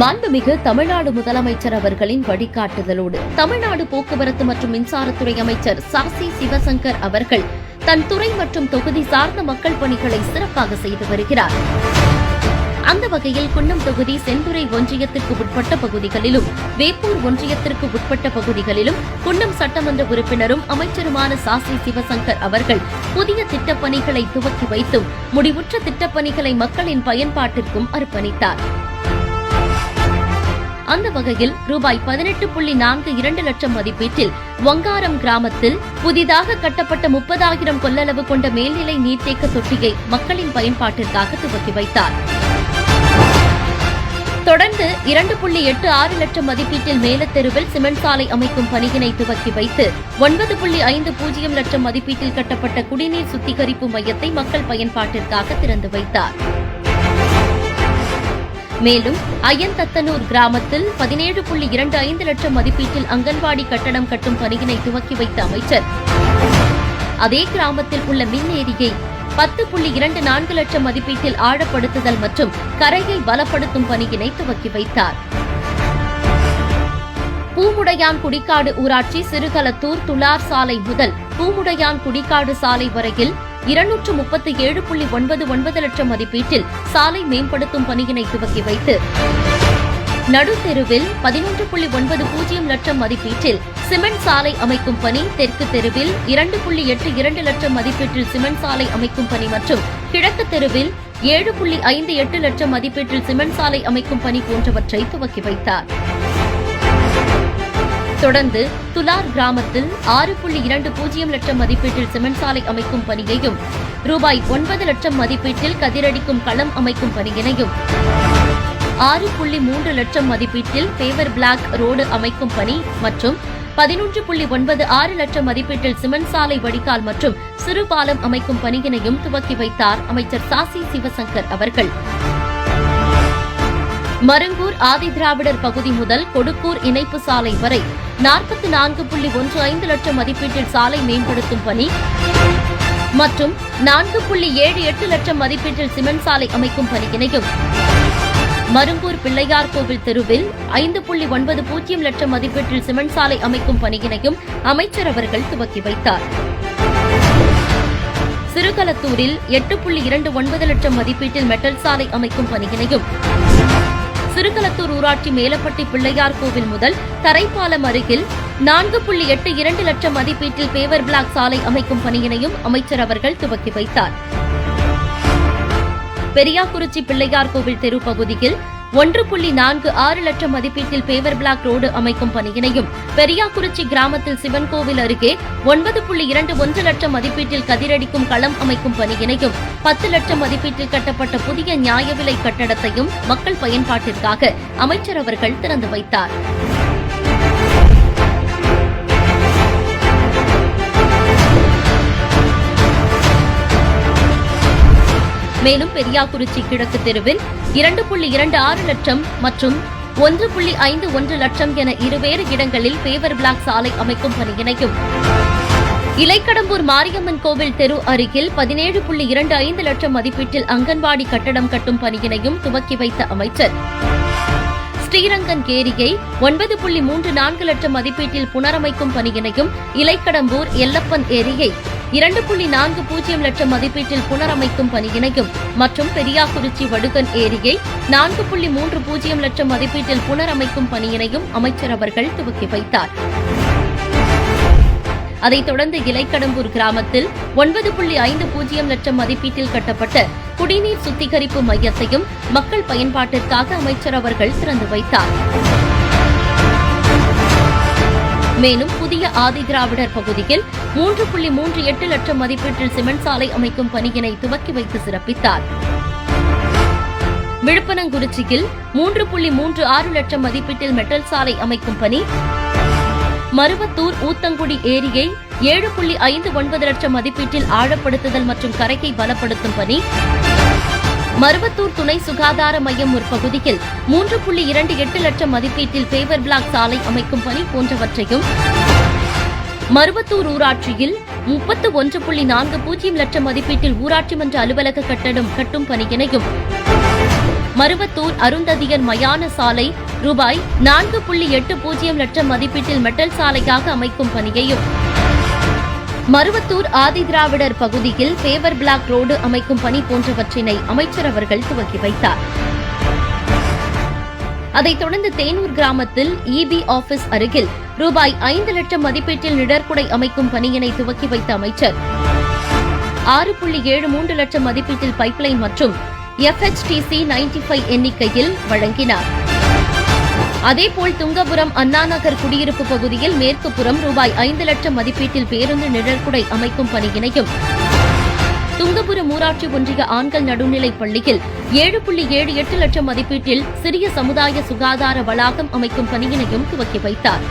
மாண்புமிகு தமிழ்நாடு முதலமைச்சர் அவர்களின் வழிகாட்டுதலோடு தமிழ்நாடு போக்குவரத்து மற்றும் மின்சாரத்துறை அமைச்சர் சாசி சிவசங்கர் அவர்கள் தன் துறை மற்றும் தொகுதி சார்ந்த மக்கள் பணிகளை சிறப்பாக செய்து வருகிறார். அந்த வகையில் குன்னம் தொகுதி செந்துறை ஒன்றியத்திற்கு உட்பட்ட பகுதிகளிலும் வேப்பூர் ஒன்றியத்திற்கு உட்பட்ட பகுதிகளிலும் குன்னம் சட்டமன்ற உறுப்பினரும் அமைச்சருமான சாசி சிவசங்கர் அவர்கள் புதிய திட்டப்பணிகளை துவக்கி வைத்தும் முடிவுற்ற திட்டப்பணிகளை மக்களின் பயன்பாட்டிற்கும் அர்ப்பணித்தார். அந்த வகையில் ரூபாய் பதினெட்டு புள்ளி நான்கு இரண்டு லட்சம் மதிப்பீட்டில் வங்காரம் கிராமத்தில் புதிதாக கட்டப்பட்ட முப்பதாயிரம் கொள்ளளவு கொண்ட மேல்நிலை நீர்த்தேக்க தொட்டியை மக்களின் பயன்பாட்டிற்காக துவக்கி வைத்தார். தொடர்ந்து இரண்டு புள்ளி எட்டு ஆறு லட்சம் மதிப்பீட்டில் மேலத்தெருவில் சிமெண்ட் சாலை அமைக்கும் பணியினை துவக்கி வைத்து ஒன்பது புள்ளி ஐந்து பூஜ்ஜியம் லட்சம் மதிப்பீட்டில் கட்டப்பட்ட குடிநீர் சுத்திகரிப்பு மையத்தை மக்கள் பயன்பாட்டிற்காக திறந்து வைத்தார். மேலும் அய்யந்தத்தனூர் கிராமத்தில் பதினேழு புள்ளி இரண்டு ஐந்து லட்சம் மதிப்பீட்டில் அங்கன்வாடி கட்டடம் கட்டும் பணியினை துவக்கி வைத்த அமைச்சர். அதே கிராமத்தில் உள்ள மின் ஏரியை பத்து புள்ளி இரண்டு நான்கு லட்சம் மதிப்பீட்டில் ஆழப்படுத்துதல் மற்றும் கரையை பலப்படுத்தும் பணியினை துவக்கி வைத்தார். பூமுடையான் குடிக்காடு ஊராட்சி சிறுகலத்தூர் துளார் சாலை முதல் பூமுடையான் குடிக்காடு சாலை வரையில் இருநூற்று முப்பத்தி ஏழு புள்ளி ஒன்பது ஒன்பது லட்சம் மதிப்பீட்டில் சாலை மேம்படுத்தும் பணியினை துவக்கி வைத்து. நடுத்தெருவில் பதினொன்று புள்ளி ஒன்பது பூஜ்ஜியம் லட்சம் மதிப்பீட்டில் சிமெண்ட் சாலை அமைக்கும் பணி தெற்கு தெருவில் இரண்டு புள்ளி எட்டு இரண்டு லட்சம் மதிப்பீட்டில் சிமெண்ட் சாலை அமைக்கும் பணி மற்றும் கிழக்கு தெருவில் ஏழு புள்ளி ஐந்து எட்டு லட்சம் மதிப்பீட்டில் சிமெண்ட் சாலை அமைக்கும் பணி போன்றவற்றை துவக்கி வைத்தார். தொடர்ந்து துலார் கிராமத்தில் ஆறு புள்ளி இரண்டு பூஜ்ஜியம் லட்சம் மதிப்பீட்டில் சிமெண்ட் சாலை அமைக்கும் பணியையும் ரூபாய் ஒன்பது லட்சம் மதிப்பீட்டில் கதிரடிக்கும் களம் அமைக்கும் பணியினையும் ஆறு புள்ளி மூன்று லட்சம் மதிப்பீட்டில் பேவர் பிளாக் ரோடு அமைக்கும் பணி மற்றும் பதினொன்று புள்ளி ஒன்பது ஆறு லட்சம் மதிப்பீட்டில் சிமெண்ட் சாலை வடிகால் மற்றும் சிறு பாலம் அமைக்கும் பணியினையும் துவக்கி வைத்தார் அமைச்சர் சாசி சிவசங்கர் அவர்கள். மருங்கூர் ஆதி திராவிடர் பகுதி முதல் கொடுக்கூர் இணைப்பு சாலை வரை நாற்பத்தி நான்கு புள்ளி ஒன்று ஐந்து லட்சம் மதிப்பீட்டில் சாலை மேம்படுத்தும் பணி. மற்றும் நான்கு புள்ளி ஏழு எட்டு லட்சம் மதிப்பீட்டில் சிமெண்ட் சாலை அமைக்கும் பணியினையும் மருங்கூர் பிள்ளையார் கோவில் தெருவில் ஐந்து புள்ளி ஒன்பது பூஜ்ஜியம் லட்சம் மதிப்பீட்டில் சிமெண்ட் சாலை அமைக்கும் பணியினையும் அமைச்சர் அவர்கள் துவக்கி வைத்தார். சிறுகலத்தூரில் எட்டு புள்ளி இரண்டு ஒன்பது லட்சம் மதிப்பீட்டில் மெட்டல் சாலை அமைக்கும் பணியினையும் சிறுகலத்தூர் ஊராட்சி மேலப்பட்டி பிள்ளையார் கோவில் முதல் தரைப்பாலம் அருகில் நான்கு புள்ளி எட்டு இரண்டு லட்சம் மதிப்பீட்டில் பேவர் பிளாக் சாலை அமைக்கும் பணியினையும் அமைச்சர் அவர்கள் துவக்கி வைத்தார். பெரியாக்குறிச்சி பிள்ளையார் கோவில் தெரு பகுதியில் ஒன்று புள்ளி நான்கு ஆறு லட்சம் மதிப்பீட்டில் பேவர் பிளாக் ரோடு அமைக்கும் பணியினையும் பெரியாக்குறிச்சி கிராமத்தில் சிவன் கோவில் அருகே ஒன்பது புள்ளி இரண்டு ஒன்று லட்சம் மதிப்பீட்டில் கதிரடிக்கும் களம் அமைக்கும் பணியினையும் பத்து லட்சம் மதிப்பீட்டில் கட்டப்பட்ட புதிய நியாய விலை கட்டடத்தையும் மக்கள் பயன்பாட்டிற்காக அமைச்சர் அவர்கள் திறந்து வைத்தார். மேலும் பெரியாக்குறிச்சி கிழக்கு தெருவில் இரண்டு புள்ளி இரண்டு ஆறு லட்சம் மற்றும் ஒன்று புள்ளி ஐந்து ஒன்று லட்சம் என இருவேறு இடங்களில் பேவர் பிளாக் சாலை அமைக்கும் பணியினையும் இலைக்கடம்பூர் மாரியம்மன் கோவில் தெரு அருகில் பதினேழு புள்ளி இரண்டு ஐந்து லட்சம் மதிப்பீட்டில் அங்கன்வாடி கட்டடம் கட்டும் பணியினையும் துவக்கி வைத்த அமைச்சர். ஸ்ரீரங்கன் கேரியை ஒன்பது புள்ளி மூன்று நான்கு லட்சம் மதிப்பீட்டில் புனரமைக்கும் பணியினையும் இலைக்கடம்பூர் எல்லப்பன் ஏரியை இரண்டு புள்ளி நான்கு பூஜ்ஜியம் லட்சம் மதிப்பீட்டில் புனரமைக்கும் பணியினையும் மற்றும் பெரியாக்குறிச்சி வடுகன் ஏரியை நான்கு புள்ளி மூன்று பூஜ்ஜியம் லட்சம் மதிப்பீட்டில் புனரமைக்கும் பணியினையும் அமைச்சர் அவர்கள் துவக்கி வைத்தார். அதைத் தொடர்ந்து இலைக்கடம்பூர் கிராமத்தில் ஒன்பது புள்ளி ஐந்து பூஜ்ஜியம் லட்சம் மதிப்பீட்டில் கட்டப்பட்ட குடிநீர் சுத்திகரிப்பு மையத்தையும் மக்கள் பயன்பாட்டிற்காக அமைச்சர் அவர்கள் திறந்து வைத்தார். மேலும் புதிய ஆதிதிராவிடர் பகுதியில் மூன்று புள்ளி மூன்று எட்டு லட்சம் மதிப்பீட்டில் சிமெண்ட் சாலை அமைக்கும் பணியினை துவக்கி வைத்து சிறப்பித்தார். விழுப்பனங்குறிச்சியில் மூன்று புள்ளி மூன்று ஆறு லட்சம் மதிப்பீட்டில் மெட்டல் சாலை அமைக்கும் பணி. மருவத்தூர் ஊத்தங்குடி ஏரியை ஏழு புள்ளி ஐந்து ஒன்பது லட்சம் மதிப்பீட்டில் ஆழப்படுத்துதல் மற்றும் கரையை பலப்படுத்தும் பணி. மருவத்தூர் துணை சுகாதார மையம் ஒரு பகுதியில் மூன்று புள்ளி இரண்டு எட்டு லட்சம் மதிப்பீட்டில் பேவர் பிளாக் சாலை அமைக்கும் பணி போன்றவற்றையும் மருவத்தூர் ஊராட்சியில் முப்பத்து ஒன்று புள்ளி நான்கு பூஜ்ஜியம் லட்சம் மதிப்பீட்டில் ஊராட்சி மன்ற அலுவலக கட்டடம் கட்டும் பணியினையும் மருவத்தூர் அருந்ததியர் மயான சாலை ரூபாய் நான்கு புள்ளி எட்டு பூஜ்ஜியம் லட்சம் மதிப்பீட்டில் மெட்டல் சாலையாக அமைக்கும் பணியையும் மருவத்தூர் ஆதிதிராவிடர் பகுதியில் பேவர் பிளாக் ரோடு அமைக்கும் பணி போன்றவற்றினை அமைச்சர் அவர்கள் துவக்கி வைத்தார். அதைத் தொடர்ந்து தேனூர் கிராமத்தில் இபி ஆபீஸ் அருகில் ரூபாய் ஐந்து லட்சம் மதிப்பீட்டில் நிழற்குடை அமைக்கும் பணியினை துவக்கி வைத்த அமைச்சர். ஆறு புள்ளி ஏழு மூன்று லட்சம் மதிப்பீட்டில் பைப்லைன் மற்றும் எஃப்எச்டிசி நைன்டி ஃபைவ் எண்ணிக்கையில் வழங்கினார். அதேபோல் துங்கபுரம் அண்ணாநகர் குடியிருப்பு பகுதியில் மேற்கு புறம் ரூபாய் ஐந்து லட்சம் மதிப்பீட்டில் பேருந்து நிழற்குடை அமைக்கும் பணியினையும் துங்கபுரம் ஊராட்சி ஒன்றிய ஆண்கள் நடுநிலைப் பள்ளியில் ஏழு புள்ளி ஏழு எட்டு லட்சம் மதிப்பீட்டில் சிறிய சமுதாய சுகாதார வளாகம் அமைக்கும் பணியினையும் துவக்கி வைத்தார்.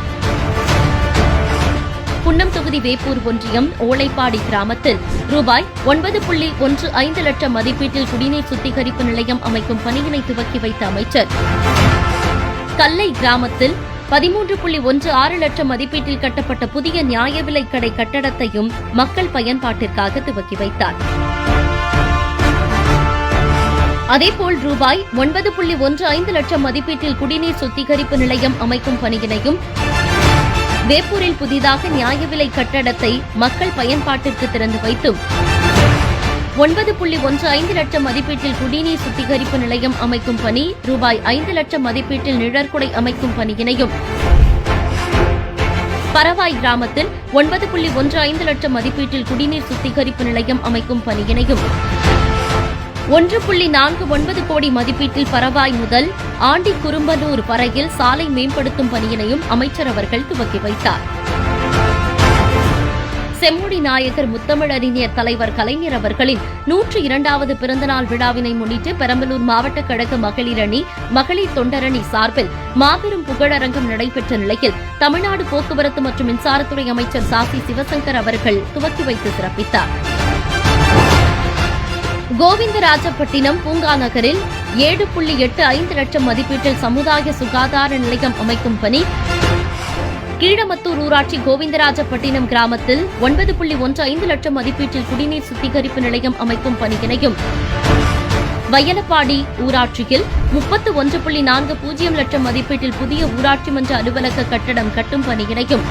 புன்னம் தொகுதி வேப்பூர் ஒன்றியம் ஓலைப்பாடி கிராமத்தில் ரூபாய் ஒன்பது புள்ளி ஒன்று ஐந்து லட்சம் மதிப்பீட்டில் குடிநீர் சுத்திகரிப்பு நிலையம் அமைக்கும் பணியினை துவக்கி வைத்த அமைச்சர். கல்லை கிராமத்தில் பதிமூன்று புள்ளி ஒன்று ஆறு லட்சம் மதிப்பீட்டில் கட்டப்பட்ட புதிய நியாய விலை கடை கட்டடத்தையும் மக்கள் பயன்பாட்டிற்காக துவக்கி வைத்தார். அதேபோல் ரூபாய் ஒன்பது புள்ளி ஒன்று ஐந்து லட்சம் மதிப்பீட்டில் குடிநீர் சுத்திகரிப்பு நிலையம் அமைக்கும் பணியினையும் வேப்பூரில் புதிதாக நியாய விலை கட்டடத்தை மக்கள் பயன்பாட்டிற்கு திறந்து வைத்தும் ஒன்பது புள்ளி ஒன்று ஐந்து லட்சம் மதிப்பீட்டில் குடிநீர் சுத்திகரிப்பு நிலையம் அமைக்கும் பணி ரூபாய் ஐந்து லட்சம் மதிப்பீட்டில் நிழற்குடை அமைக்கும் பணியினையும். பரவாய் கிராமத்தில் ஒன்பது புள்ளி ஒன்று ஐந்து லட்சம் மதிப்பீட்டில் குடிநீர் சுத்திகரிப்பு நிலையம் அமைக்கும் பணியினையும். ஒன்று புள்ளி நான்கு ஒன்பது கோடி மதிப்பீட்டில் பரவாய் முதல் ஆண்டி குறும்பலூர் வரையில் சாலை மேம்படுத்தும் பணியினையும் அமைச்சர் அவர்கள் துவக்கி வைத்தார். செம்மொழி நாயகர் முத்தமிழறிஞர் தலைவர் கலைஞர் அவர்களின் நூற்று இரண்டாவது பிறந்தநாள் விழாவினை முன்னிட்டு பெரம்பலூர் மாவட்ட கழக மகளிர் அணி மகளிர் தொண்டரணி சார்பில் மாபெரும் புகழரங்கம் நடைபெற்ற நிலையில் தமிழ்நாடு போக்குவரத்து மற்றும் மின்சாரத்துறை அமைச்சர் சாசி சிவசங்கர் அவர்கள் துவக்கி வைத்து சிறப்பித்தார். கோவிந்தராஜப்பட்டினம் பூங்கா நகரில் ஏழு புள்ளி எட்டு ஐந்து லட்சம் மதிப்பீட்டில் சமுதாய சுகாதார நிலையம் அமைக்கும் பணி கீழமத்தூர் ஊராட்சி கோவிந்தராஜப்பட்டினம் கிராமத்தில் ஒன்பது புள்ளி ஒன்று ஐந்து லட்சம் மதிப்பீட்டில் குடிநீர் சுத்திகரிப்பு நிலையம் அமைக்கும் பணியினையும் வயலப்பாடி ஊராட்சியில் முப்பத்து ஒன்று புள்ளி நான்கு பூஜ்ஜியம் லட்சம் மதிப்பீட்டில் புதிய ஊராட்சி மன்ற அலுவலக கட்டடம் கட்டும் பணியினையும்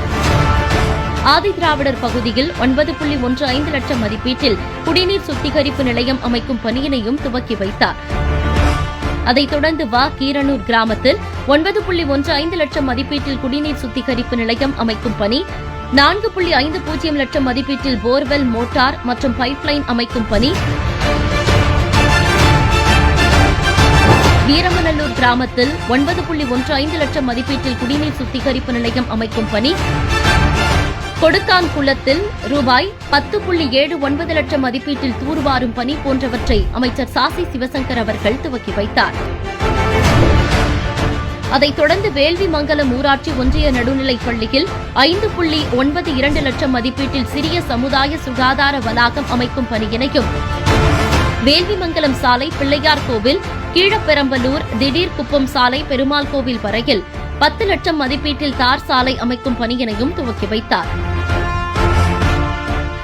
ஆதிதிராவிடர் பகுதியில் ஒன்பது புள்ளி ஒன்று ஐந்து லட்சம் மதிப்பீட்டில் குடிநீர் சுத்திகரிப்பு நிலையம் அமைக்கும் பணியினையும் துவக்கி வைத்தார். அதைத் தொடர்ந்து வா கீரனூர் கிராமத்தில் ஒன்பது புள்ளி ஒன்று ஐந்து லட்சம் மதிப்பீட்டில் குடிநீர் சுத்திகரிப்பு நிலையம் அமைக்கும் பணி நான்கு புள்ளி ஐந்து பூஜ்ஜியம் லட்சம் மதிப்பீட்டில் போர்வெல் மோட்டார் மற்றும் பைப்லைன் அமைக்கும் பணி. வீரமநல்லூர் கிராமத்தில் ஒன்பது புள்ளி ஒன்று ஐந்து லட்சம் மதிப்பீட்டில் குடிநீர் சுத்திகரிப்பு நிலையம் அமைக்கும் பணி கொடுத்தான் குளத்தில் ரூபாய் பத்து புள்ளி ஏழு ஒன்பது லட்சம் மதிப்பீட்டில் தூர்வாரும் பணி போன்றவற்றை அமைச்சர் சாசி சிவசங்கர் அவர்கள் துவக்கி வைத்தார். அதைத் தொடர்ந்து வேள்விமங்கலம் ஊராட்சி ஒன்றிய நடுநிலைப் பள்ளியில் ஐந்து புள்ளி ஒன்பது இரண்டு லட்சம் மதிப்பீட்டில் சிறிய சமுதாய சுகாதார வளாகம் அமைக்கும் பணியினையும் வேள்விமங்கலம் சாலை பிள்ளையார் கோவில் கீழப்பெரம்பலூர் திடீர் குப்பம் சாலை பெருமாள் கோவில் வரையில் பத்து லட்சம் மதிப்பீட்டில் தார் சாலை அமைக்கும் பணியினையும் துவக்கி வைத்தார்.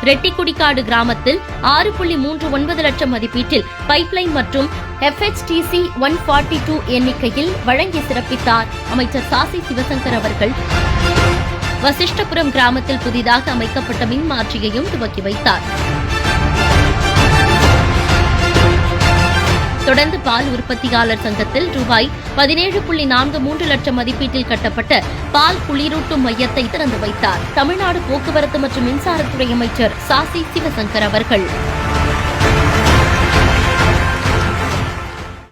ரெட்டிக்குடிக்காடு கிராமத்தில் ஆறு புள்ளி மூன்று ஒன்பது லட்சம் மதிப்பீட்டில் பைப்லைன் மற்றும் எஃப்எச்டிசி ஒன் ஃபார்ட்டி டூ எண்ணிக்கையில் வழங்கி சிறப்பித்தார். அமைச்சர் சாசி சிவசங்கர் அவர்கள். வசிஷ்டபுரம் கிராமத்தில் புதிதாக அமைக்கப்பட்ட மின் மாற்றியையும் துவக்கி வைத்தார். தொடர்ந்து பால் உற்பத்தியாளர் சங்கத்தில் ரூபாய் பதினேழு புள்ளி நான்கு மூன்று லட்சம் மதிப்பீட்டில் கட்டப்பட்ட பால் குளிரூட்டும் மையத்தை திறந்து வைத்தார். தமிழ்நாடு போக்குவரத்து மற்றும் மின்சாரத்துறை அமைச்சர் சாசி சிவசங்கர் அவர்கள்.